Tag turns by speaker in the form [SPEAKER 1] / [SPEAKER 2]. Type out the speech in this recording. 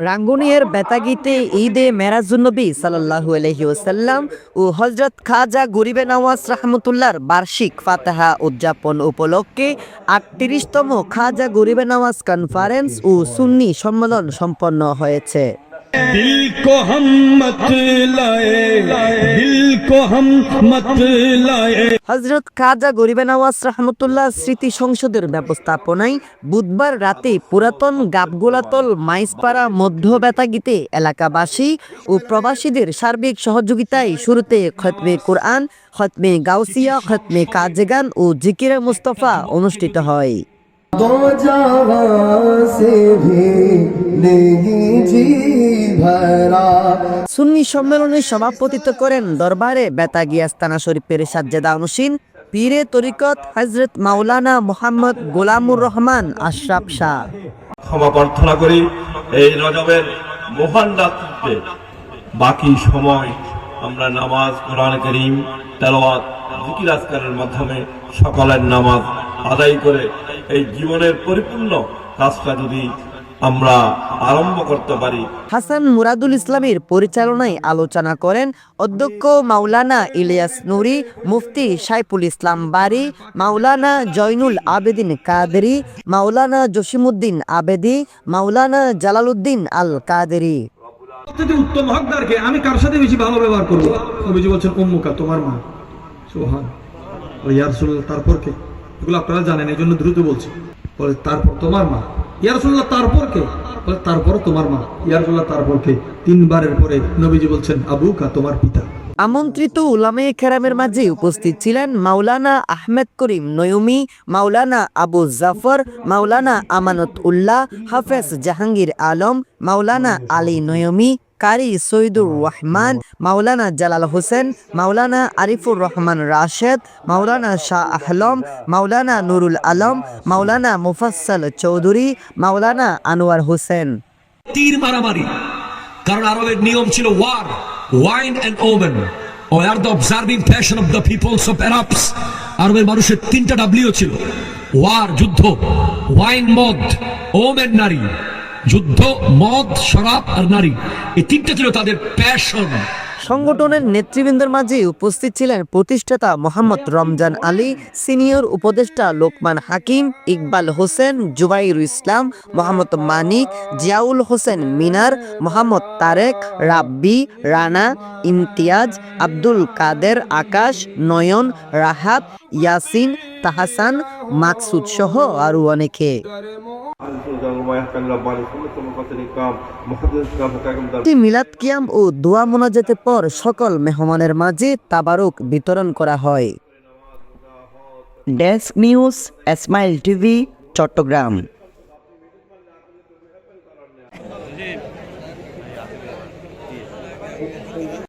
[SPEAKER 1] রাঙ্গুনিয়ার বেতাগিতে ঈদে মেরাজুন্নবী সাল্লাহু আলহি ও হজরত খাজা গরিবে নওয়াজ রহমতুল্লাহর বার্ষিক ফাতাহা উদযাপন উপলক্ষে আটত্রিশতম খাজা গরিবে নওয়াজ কনফারেন্স ও সুন্নি সম্মেলন সম্পন্ন হয়েছে।
[SPEAKER 2] दिल
[SPEAKER 1] হজরত খাজা গরিব নওয়াজ রহমতুল্লাহ স্মৃতি সংসদের ব্যবস্থাপনায় বুধবার রাতে পুরাতন গাবগোলাতল মাইসপাড়া মধ্য বেতাগিতে এলাকাবাসী ও প্রবাসীদের সার্বিক সহযোগিতায় শুরুতে খতমে কোরআন, খতমে গাউসিয়া, খতমে কাজেগান ও জিকিরা মুস্তফা অনুষ্ঠিত হয়।
[SPEAKER 3] दो जहां से भी नहीं जी भरा
[SPEAKER 1] সুন্নি সম্মেলনে সভাপতিত্ব করেন দরবারে বেতাগি আস্তানা শরীফের সাজ্জাদা অনুসীন পীরে তরিকত হজরত মাওলানা মোহাম্মদ গোলামুর রহমান আশরাফ শাহ
[SPEAKER 4] ক্ষমা প্রার্থনা করি এই রজবের মহান রাত্রিতে বাকি সময় আমরা নামাজ কোরআন করিম তেলাওয়াত জিকির আজকারের মাধ্যমে সকালের নামাজ আদায় করে এই জীবনের পরিপূর্ণ কাজটা যদি আমরা আরম্ভ করতে পারি।
[SPEAKER 1] হাসান মুরাদুল ইসলামের পরিচালনায় আলোচনা করেন অধ্যক্ষ মাওলানা ইলিয়াস নুরি মুফতি সাইফুল ইসলাম বারি মাওলানা জয়নুল আবেদিন কাদেরি মাওলানা জসিমুদ্দিন আবেদি মাওলানা জালালউদ্দিন আল কাদেরি
[SPEAKER 5] সবচেয়ে উত্তম হকদারকে আমি কার সাথে বেশি ভালো ব্যবহার করব? নবীজি বলছেন অম্মুকা তোমার মা। সোহান তারপর কে? এগুলো আপনারা জানেন, এই জন্য দ্রুত বলছি। বলে, তারপর তোমার মা? ইয়ারসুল্লাহ তারপর কে? বলে তারপর তোমার মা। ইয়ারসুল্লাহ তারপর কে? তিনবারের পরে নবীজি বলছেন আবুকা তোমার পিতা।
[SPEAKER 1] আমন্ত্রিত উলামে খেরামের মাঝে উপস্থিত ছিলেন মাওলানা আহমেদ করিম নয়ুমি, মাওলানা আবু জাফর, মাওলানা আমানত উল্লাহ হাফেজ জাহাঙ্গীর আলম, মাওলানা আলী নয়মি, কারি সৈদুর রহমান, মাওলানা জালাল হোসেন, মাওলানা আরিফুর রহমান রাশেদ, মাওলানা শাহ আহলম, মাওলানা নুরুল আলম, মাওলানা মুফাসসাল চৌধুরী, মাওলানা আনোয়ার হোসেন।
[SPEAKER 6] তীর মারামারি, কারণ আরবের নিয়ম ছিল war wine and women R the observing fashion of the peoples of Arabs আরবের মানুষের তিনটা ডাব্লিউ ছিল। ওয়ার যুদ্ধ ওয়াইন মদ ওমেন নারী। যুদ্ধ, মদ, শরাব আর নারী। এই তিনটা ছিল তাদের প্যাশন
[SPEAKER 1] সংগঠনের নেতৃবৃন্দের মাঝে উপস্থিত ছিলেন প্রতিষ্ঠাতা মোহাম্মদ রমজান আলী, সিনিয়র উপদেষ্টা লোকমান হাকিম, ইকবাল হোসেন, জুবাইর ইসলাম, মোহাম্মদ মানিক, জিয়াউল হোসেন মিনার, মোহাম্মদ তারেক, রাব্বি, রানা, ইমতিয়াজ, আব্দুল কাদের, আকাশ, নয়ন, রাহাত, ইয়াসিন, তাহাসান, মাকসুদ সহ আরও অনেকে। মিলাদ কিয়াম ও দোয়া মোনাজাতের পর সকল মেহমানের মাঝে তাবারুক বিতরণ করা হয়। Desk news, Esmail TV, Chattogram.